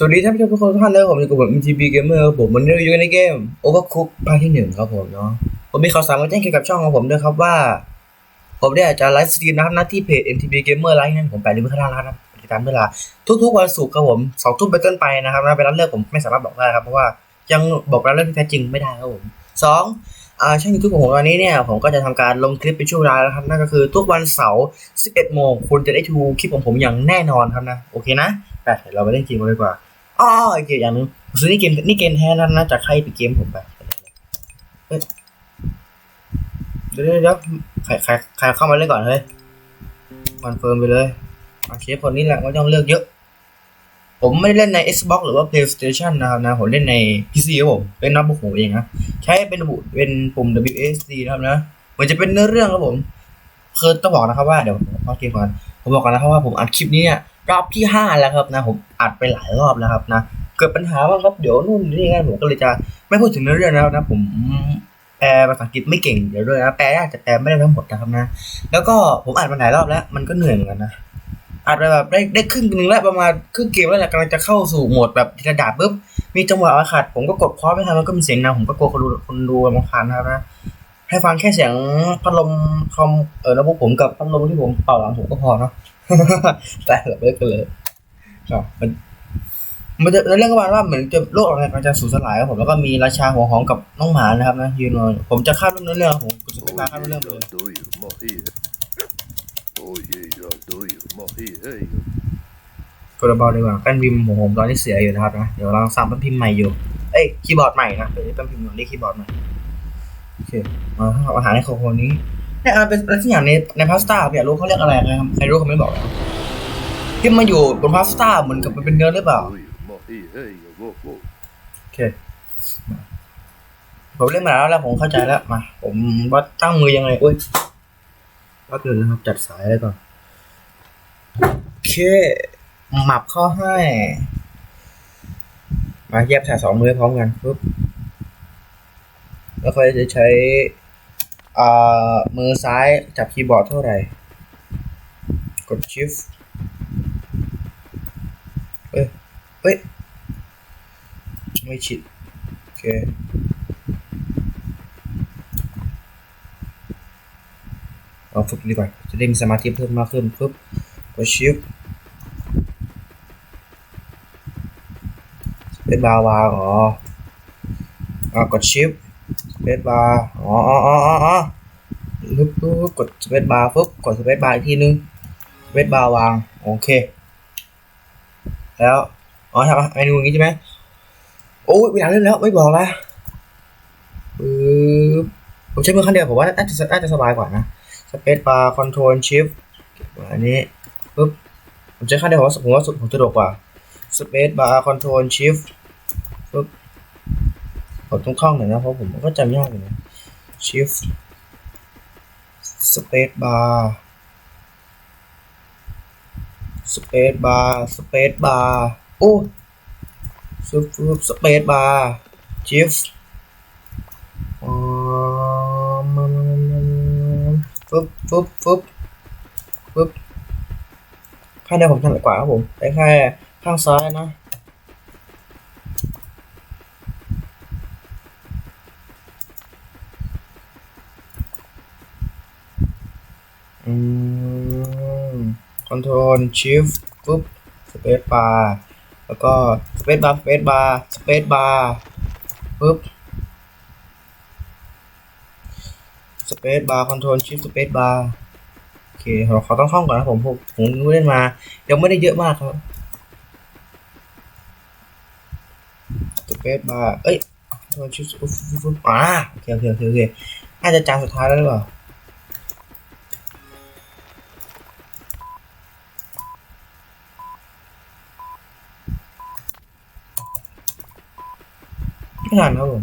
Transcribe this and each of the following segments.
สวัสดีท่านผู้ชมทุกคนทุกท่านเลยผมอยู่กับผม MTB Gamer ครับผมวันนี้เราอยู่ในเกม Overcooked ภาคที่หนึ่งครับผมเนาะผมมีข่าวสารมาแจ้งเกี่ยวกับช่องของผมด้วยครับว่า ผมได้จะไลฟ์สตรีมนะครับหน้าที่เพจ MTB Gamer ไลฟ์นั่นผมแปะลิงก์ไว้ข้างล่างแล้วนะครับติดตามเวลาทุก ๆ วันศุกร์ครับผมสองทุ่มเป็นต้นไปนะครับนะเวลาเลิกผมไม่สามารถบอกได้ครับเพราะว่ายังบอกเวลาเลิกที่แท้จริงไม่ได้ครับผมสองอ่าช่องยูทูบของผมตอนนี้เนี่ยผมก็จะทำการลงคลิปเป็นช่วงเวลาแล้วครับนั่นก็คือทุกวันเสาร์ 11 โมงคุณจะได้ดูคลิปของผมอย่างแน่นอนครับนะโอเคนะไปเดี๋ยวเราไปเล่นเกมกันดีกว่า อ๋ออเคอย่างนึงซื้อนี่เกมนี่เกมแท้แล้วนะจากใครไปเกมผมไปเดี๋ยวเดี๋ยวเดี๋ยวใครใครใครเข้ามาเล่นก่อนเฮ้ยคอนเฟิร์มไปเลยโอเคคนนี้แหละไม่ต้องเลือกเยอะ ผมไม่ได้เล่นใน Xbox หรือว่า PlayStation นะครับนะ ผมเล่นใน PC ครับผม เป็นน็อตบุ๊กผมเองนะ ใช้เป็นระบุเป็นปุ่ม WSD นะครับนะมันจะเป็นเนื้อเรื่องครับผมคือต้องบอกนะครับว่าเดี๋ยวผมพอเกมก่อน ผมบอกก่อนนะครับว่าผมอัดคลิปนี้เนี่ย รอบที่ห้าแล้วครับนะผมอัดไปหลายรอบแล้วครับนะเกิดปัญหาบ้าครับเดี๋ยวนู่นนี่นั่นผมก็เลยจะไม่พูดถึงเนื้อเรื่องแล้วนะผมแปลภาษาอังกฤษไม่เก่งเดี๋ยวด้วยนะแปลได้แต่แปลไม่ได้ทั้งหมดนะครับนะ แล้วก็ผมอัดมาหลายรอบแล้ว มันก็เหนื่อยเหมือนกันนะอัดไปแบบได้ได้ครึ่งหนึงแล้วประมาณครึ่งเกมแล้วแหละกำลังจะเข้าสู่โหมดแบบทีละดาบปุ๊บมีจังหวะขาดผมก็กดพอสไม่ทันแล้วก็มีเสียงดังผมก็กลัวคนดูคนดูรำคาญนะครับนะให้ฟังแค่เสียงพัดลมคอมเออแล้วพวกผมกับพัดลมที่ผมเป่าหลังผมก็พอเนาะ แต่แบบเลิกกันเลยครับมันมันจะเรื่องก็ประมาณว่าเหมือนจะโลกอะไรกันจะสูญสลายครับผมแล้วก็มีราชาหัวหอมกับน้องหมานะครับนะยืนรอผมจะข้ามเรื่องเรื่องผมจะข้ามเรื่องเลยกดะบาดีกว่ากานพิมพ์หัวหอมตอนนี้เสียอยู่นะครับนะเดี๋ยวเราสร้างเป็นพิมพ์ใหม่อยู่เอ้ยคีย์บอร์ดใหม่นะเป็นเป็นพิมพ์หนุเรียกคีย์บอร์ดใหม่โอเคมาเอาอาหารให้คนคนนี้ ไอ้อาเป็นอะไรสักอย่างในในพาสต้าเนี่ยรู้เขาเรียกอะไรนะครับใครรู้เขาไม่บอกที่มาอยู่บนพาสต้าเหมือนกับมันเป็นเนื้อหรือเปล่าโอเคผมเล่นมาแล้วแล้วผมเข้าใจแล้วมา ผมวัดตั้งมือยังไงอุ้ยวัดเลยนะครับจัดสายเลยก่อนโอเคหมับข้อให้ มาแย็บสายสองมือพร้อมกันปุ๊บแล้วค่อยจะใช้ มือซ้ายจับคีย์บอร์ดเท่าไหร่ กด shift เอ้ยเฮ้ย ไม่ชิด โอเคเราฝึกดีกว่า จะได้มีสมาธิเพิ่มมากขึ้นปุ๊บกดชิปเป็นบาวางอ๋ออ่ากดชิปเป็บาร์อ๋ออ๋ออ๋ออ๋ออ๋อปุ๊บปุ๊บกดสเปซบาร์ปุ๊บกดสเปซบาร์อีกทีนึงสเปซบาร์วางโอเค แล้วอ๋อทำเมนูอย่างนี้ใช่ไหมโอ้ยเวลาเล่นแล้วไม่บอกละปึ๊บผมใช้มือข้างเดียวผมว่าน่าจะน่าจะสบายกว่านะสเปซบาร์คอนโทรลชิฟอันนี้ปึ๊บผมใช้ข้างเดียวผมว่าผมว่าสุดผมสะดวกกว่าสเปซบาร์คอนโทรลชิฟปึ๊บ ผมต้องคล่องหน่อยนะเพราะผมก็จำยากอยู่นะชิฟสเปซบาร์สเปซบาร์สเปซบาร์โอ้สปสเปซบาร์ชิฟอ๋อมันฟึบฟึบฟึบฟึบข้างเดียวผมถนัดกว่าครับผมได้แค่ข้างซ้ายนะ อืม คอนโทรลชิฟปุ๊บสเปซบาร์แล้วก็สเปซบาร์สเปซบาร์สเปซบาร์ปึ๊บสเปซบาร์คอนโทรลชิฟสเปซบาร์โอเคเราขอต้องคล่องก่อนนะผมผมผมเล่นมา ยังไม่ได้เยอะมากครับสเปซบาร์เอ้ยคอนโทรลชิฟอ่าโอเคโอเคโอเคโอเคน่าจะจานสุดท้ายแล้วหรือเปล่า ไม่ทันครับผม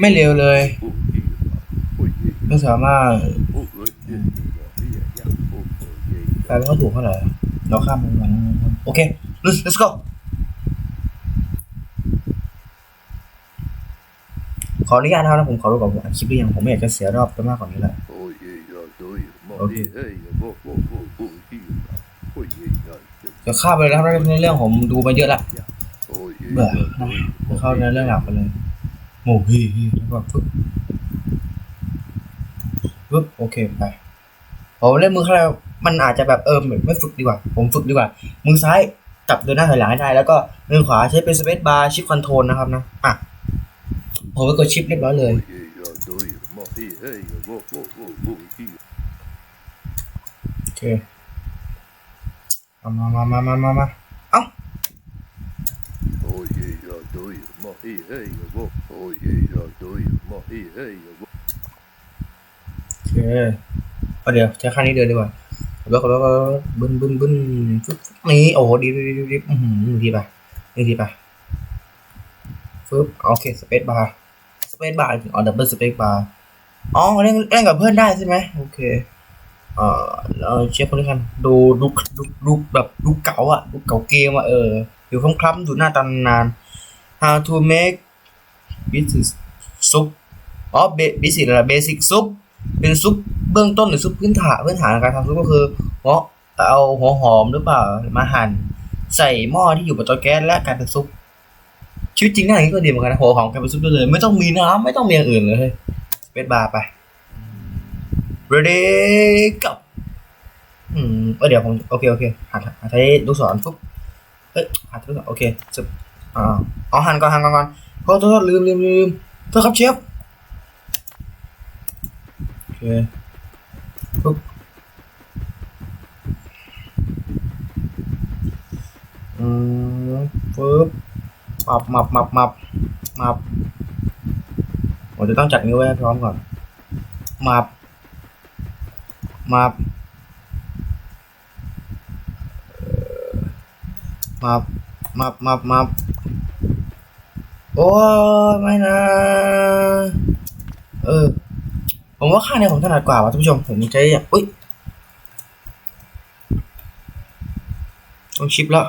ไม่เร็วเลยไม่สามารถไปายเป็วาถูกเท่าไหร่เราข้ามมันมาโอเค let's go ขออนุญาตนะครับผมขอรู้ก่อนผมอัดคลิปหรือยังผมไม่อยากจะเสียรอบไปมากกว่านี้แล้วโอเค ดี๋ยวข้าไปเลยนะครับในเรื่องผมดูมาเยอะละเบื่อเดี๋ยวเข้าในเรื่องหลักไปเลยโอ้ฮีฮีแล้วก็ปึ๊บปึ๊บโอเคไปผมเล่นมือข้างมันอาจจะแบบเออไม่ฝึกดีกว่า ผมฝึกดีกว่า มือซ้ายจับเดินหน้าถอยหลังให้ได้ แล้วก็มือขวาใช้เป็นสเปซบาร์ชิปคอนโทรลนะครับนะอะผมไปกดชิปเรียบร้อยเลยโอเค เอามามามามามามาเอ้า Oj, oj, oj, oj, ma, hej, hej, wo. Oj, oj, oj, oj, ma, hej, hej, wo. โอเคเอาเดี๋ยวใช้ข้านี้เดินดีกว่าแล้วก็แล้วก็บึ้นบึ้นบึ้นฟึ๊บนี่โอ้ดีดีดีดีอืมหนึ่งทีไปหนึ่งทีไปฟึ๊บโอเคสเปซบาร์สเปซบาร์อ๋อดับเบิลสเปซบาร์อ๋อเล่นเล่นกับเพื่อนได้ใช่ไหมโอเค เอ่อเราเช็คคนนี้กันดูดูดูดูแบบดูเก๋าอะดูเก๋าเกมอะเอออยู่คล้ำๆดูหน้าตานาน how to make business soup อ๋อเบบิสิอะไรเบสิกซุปเป็นซุปเบื้องต้นหรือซุปพื้นฐานพื้นฐานในการทำซุปก็คือหัวเอาหัวหอมหรือเปล่ามาหั่นใส่หม้อที่อยู่บนเตาแก๊สและกลายเป็นซุปชีวิตจริงน่าอย่างนี้ก็ดีเหมือนกันนะหัวหอมกลายเป็นซุปได้เลย ไม่ต้องมีน้ำไม่ต้องมีอย่างอื่นเลยเป็นบาร์ไป ready go อืมเออเดี๋ยวผมโอเคโอเคหัดหัดใช้ลูกศรฟุ๊บเอ้ยหัดลูกศรโอเคซุปอ่าเอหันก่อนหันก่อนก่อนโทษโทษโทษลืมลืมลืมโทษครับเชฟโอเคปุ๊บอืมปุ๊บมับมับมับมับมับผมจะต้องจัดนิ้วไว้พร้อมก่อนมับ มับมับมับมับมับโอ้ไม่นะ เออ ผมว่าข้างในผมถนัดกว่าว่ะท่านผู้ชม ผมใช้อย่างอุ้ยต้องชิปแล้ว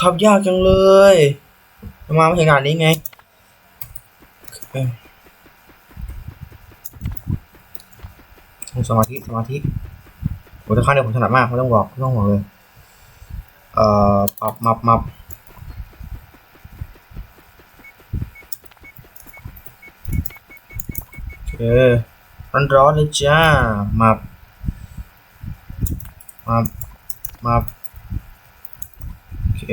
ทำยากจังเลย มาไม่ถึงงานนี้ไงเอ้ยสมาธิสมาธิโอ้แต่ข้างในผมถนัดมากไม่ต้องบอกไม่ต้องห่วงเลย เอ่อปรับมับมับเออร้อนร้อนเลยจ้ามามามาโอเค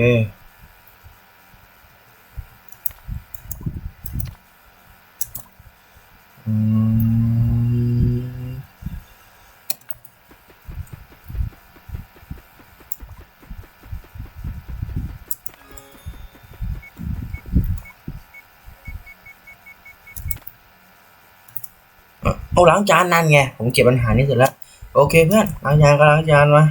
ล้างจานนั่นไง ผมเก็บปัญหานี้เสร็จแล้ว โอเคเพื่อนล้างจานก็ล้างจานมา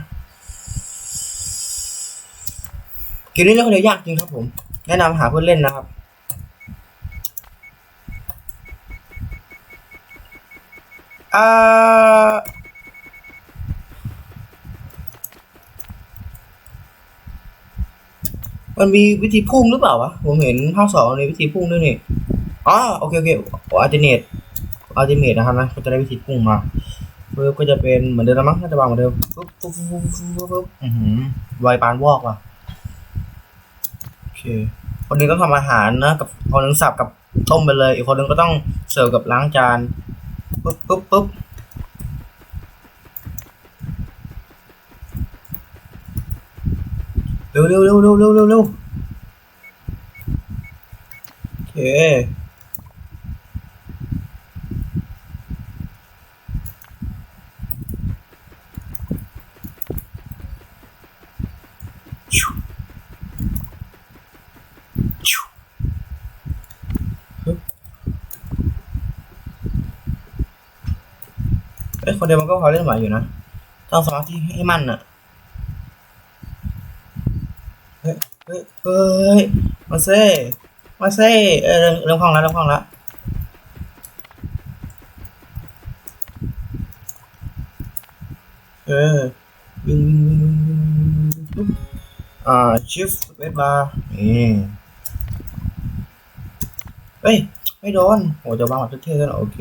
เกมนี้เล่นคนเดียวยากจริงครับผม แนะนำหาเพื่อนเล่นนะครับอ่ามันมีวิธีพุ่งหรือเปล่าวะ ผมเห็นภาคสองมีวิธีพุ่งด้วยนี่อ๋อโอเคโอเคอัลติเนต อัลติเมตนะครับนะก็จะได้วิธีพุ่งมาปึ๊บก็จะเป็นเหมือนเดิมละมั้งน่าจะวางเหมือนเดิมปึ๊บปึ๊บปึ๊บปึ๊บปึ๊บอือหือไวปานวอกว่ะโอเคคนหนึ่งต้องทำอาหารนะกับคนหนึ่งสับกับต้มไปเลย อีกคนหนึ่งก็ต้องเสิร์ฟกับล้างจานปึ๊บปึ๊บปึ๊บเร็วเร็วเร็วเร็วเร็วเร็วเร็วโอเค ชิวชิวฮึบ เอ้ยคนเดียวมันก็พอเล่นไหวอยู่นะ ต้องสมาธิให้มั่นอะเฮ้ย เฮ้ย เฮ้ย มาเซ่ มาเซ่ เออเริ่มเริ่มคล่องแล้วเริ่มคล่องแล้วเออวิ่งวิ่งวิ่งวิ่งวิ่งอ่าชิฟเวทบาร์นี่เฮ้ย ไม่โดนโอ้จะวางแบบเท่ๆแล้วโอเค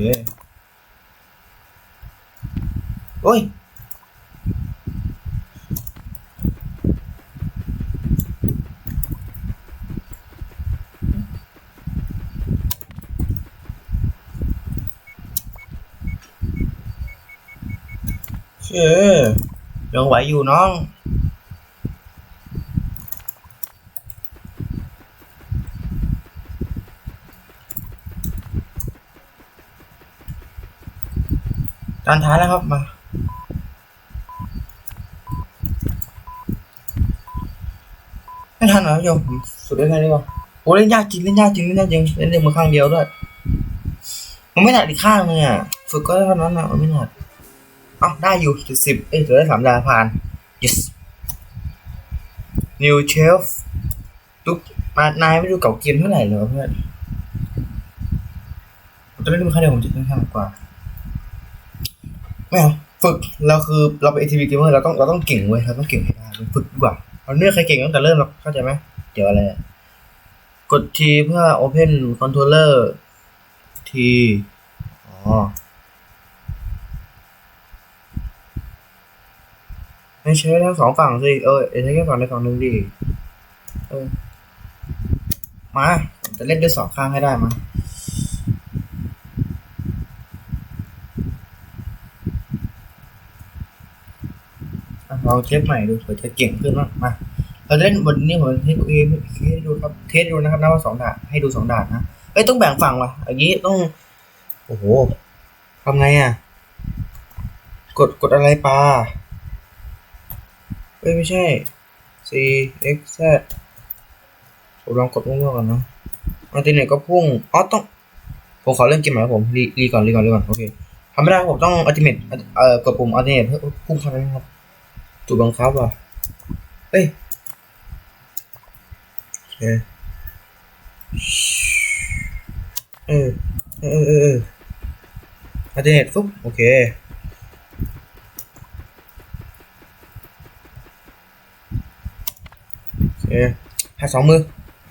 โอ้ยเชื่อยังไหวอยู่องจานท้ายแล้วครับมาไม่ทันอโยมสุดได้แค่นี้วะโอ้เล่นยากจริงเล่นยากจริงเล่นยากจริงเล่นเล่นมือข้างเดียวด้วยมันไม่หนักอีกข้างนึงอะฝึกก็ได้เท่านั้นอะมันไม่หนักอ้าได้อยู่จุดสิบเอ้ยจะได้สามดาวผ่าน yes new shelf ตุ๊กมานายไม่ดูเก่าเกมเท่าไหร่เลยเพื่อนผมจะเล่นมือข้างเดียวผมจะเล่นข้างมากกว่าไม่เอาฝึกเราคือเราเป็น ATV gamer เราต้องเราต้องเก่งเว้ยเราต้องเก่งให้ได้เว้ยฝึกดีกว่า เราเนื้อใครเก่งตั้งแต่เริ่มเราเข้าใจไหมเดี๋ยวอะไร กด T เพื่อ open controller T อ๋อไม่ใช้ทั้งสองฝั่งสิ เออเอใช้แค่ฝั่งใดฝั่งหนึ่งดิเออ มา ผมจะเล่นด้วยสองข้างให้ได้มา อะลองเทสใหม่ดูเผื่อจะเก่งขึ้นบ้างมาเราเล่นบนนี้ผมให้ดูเองให้ดูครับเทสดูนะครับนะว่าสองด่านให้ดูสองด่านนะเอ้ยต้องแบ่งฝั่งว่ะอย่างนี้ต้อง โอ้โหทำไงอะ กดกดอะไรปลาเอ้ยไม่ใช่ c x z ผมลองกดมั่วๆก่อนนะอัลติเนก็พุ่งอ๋อต้อง ผมขอเล่นเกมใหม่ครับผมรีรีก่อนรีก่อนรีก่อนโอเคทำไม่ได้ผมต้องอัลติเมตเอ่อกดปุ่มอัลติเนตเพื่อพุ่งเข้าไปนะครับ ถูกบังคับว่ะ เอ้ยโอเคเออเออเออเอออัลติเนตฟุ๊บโอเคโอเคหายสองมือ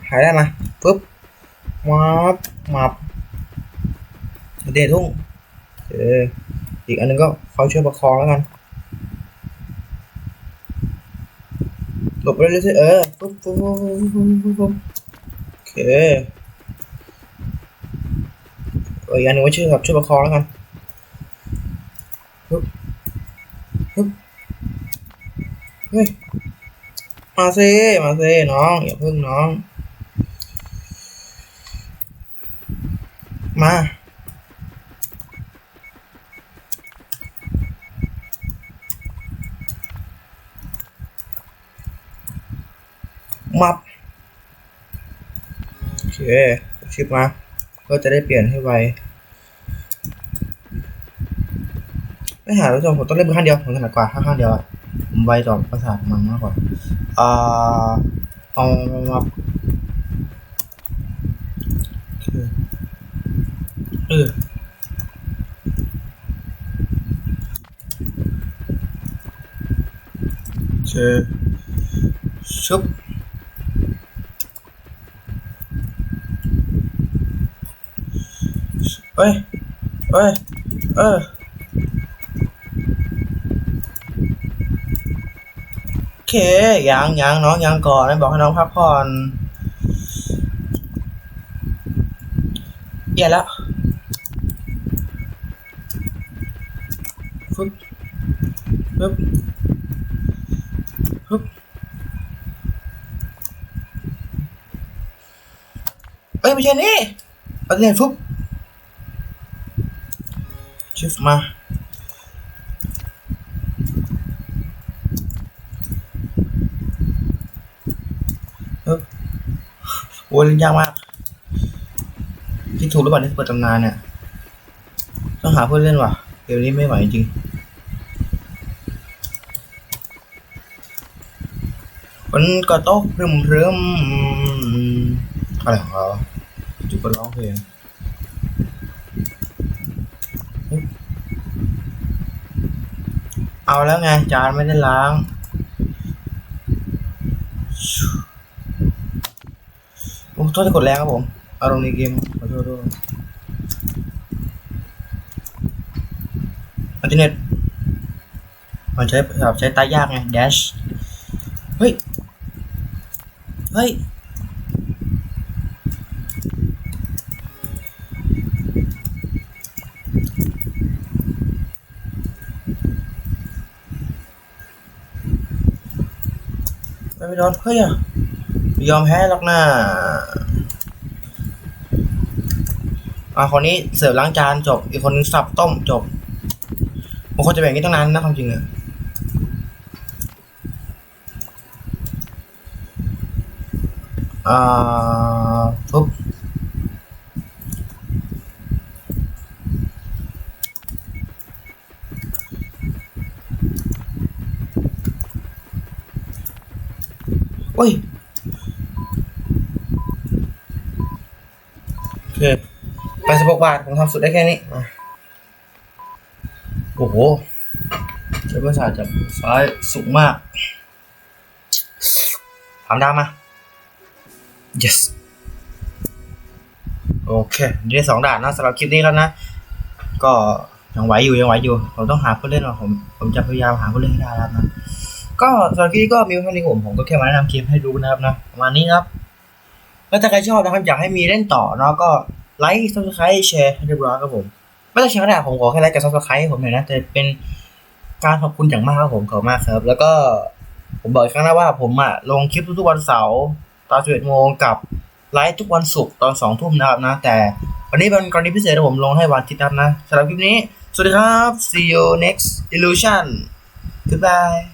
หายได้มาปุ๊บมาบมาบเดททุ่งโอเคอีกอันหนึงก็เขาช่วยประคองแล้วกัน หลบไปเรื่อยๆเออปุ๊บปุ๊บปุ๊บปุ๊บปุ๊บโอเคอีกอันหนึงไว้ช่วยแบบช่วยประคองแล้วกันปุ๊บปุ๊บเฮ้ยมาซิมาซิน้องอย่าพึ่งน้อง มา มับโอเคชิปมา ก็จะได้เปลี่ยนให้ไวไม่หาผู้ชมผมต้องเล่นมือข้างเดียวผมถนัดกว่าข้างข้างเดียวอะผมไวต่อประสาทมันมากกว่าอ่าเอามาโอเคเออโอเคชุบ เอ้ยเอ้ยเออโอเคยังยังน้องยังก่อนบอกให้น้องพักผ่อนเอย่แล้วฟึบฟึบฟึบเอ้ยไม่ใช่นี่เอาเรียนฟึบ ชิฟมาฟึบโอ้ยเล่นยากมากที่ถูกหรือเปล่าที่เปิดตำนานเนี่ยต้องหาเพื่อนเล่นว่ะเกมนี้ไม่ไหวจริงมันก็ตกพรึมพรึมอะไรของเราจุดก็ร้องเพลง เอาแล้วไงจานไม่ได้ล้างโอ้โทษที่กดแรงครับผม อารมณ์ในเกมขอโทษด้วยอันเทอร์เน็ตมันใช้แบบใช้ตายยากไงเดช เฮ้ย เฮ้ย ไม่ไปโดนเฮ้ยยอมแพ้หรอกนะอ่าคนนี้เสิร์ฟล้างจานจบ อีกคนนึงสับต้มจบผมควรจะแบ่งนี้ตั้งนานนะความจริงอะอ่าปุ๊บ อ้ยโอแปดสิบหกบาท ผมทำสุดได้แค่นี้ โอ้โหใช้ภาษาจากซ้ายสูงมากทำได้มา yes โอเคได้สองด่านนะสำหรับคลิปนี้แล้วนะ ก็ยังไหวอยู่ยังไหวอยู่ ผมต้องหาผู้เล่นว่าผม ผมจะพยายามหาผู้เล่นให้ได้แล้วนะ ก็สำหรับคลิปนี้ก็มีเท่านี้ผมผมก็แค่มาแนะนำคลิปให้ดูนะครับนะประมาณนี้นะครับ แล้วถ้าใครชอบนะครับอยากให้มีเล่นต่อเนาะก็ไลค์ซับสไครต์แชร์ให้เรียบร้อยครับผมไม่ต้องแชร์ก็ได้ผมขอแค่ไลค์กับซับสไครต์ให้ผมหน่อยนะจะเป็นการขอบคุณอย่างมากครับผมขอบมากครับ แล้วก็ผมบอกอีกครั้งนะว่าผมอะลงคลิปทุกๆวันเสาร์ตอน11โมงกับไลฟ์ทุกวันศุกร์ตอน2ทุ่มนะครับนะ แต่วันนี้เป็นกรณีพิเศษที่ผมลงให้วันอาทิตย์นะครับนะสำหรับคลิปนี้ สวัสดีครับ see you next illusion goodbye